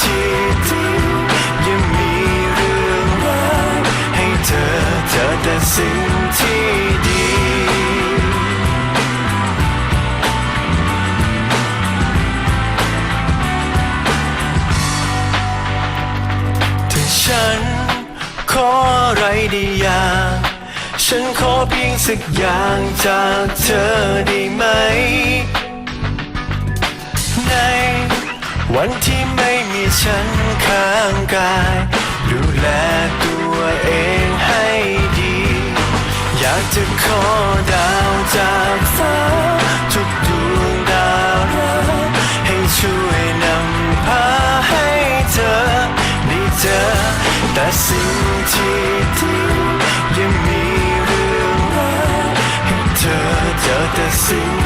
ที่ดียังมีเรื่องราวให้เธอเจอแต่สิ่งที่ดีถ้าฉันขออะไรได้อย่างฉันขอเพียงสักอย่างจากเธอได้ไหม ในวันที่ ฉันข้างกาย ดูแลตัวเองให้ดี อยากจะขอดาวจากฟ้าทุกดวงดาวรักให้ช่วยนำพาให้เธอได้เจอแต่สิ่งที่ดียังมีเรื่องราวให้เธอเจอแต่สิ่ง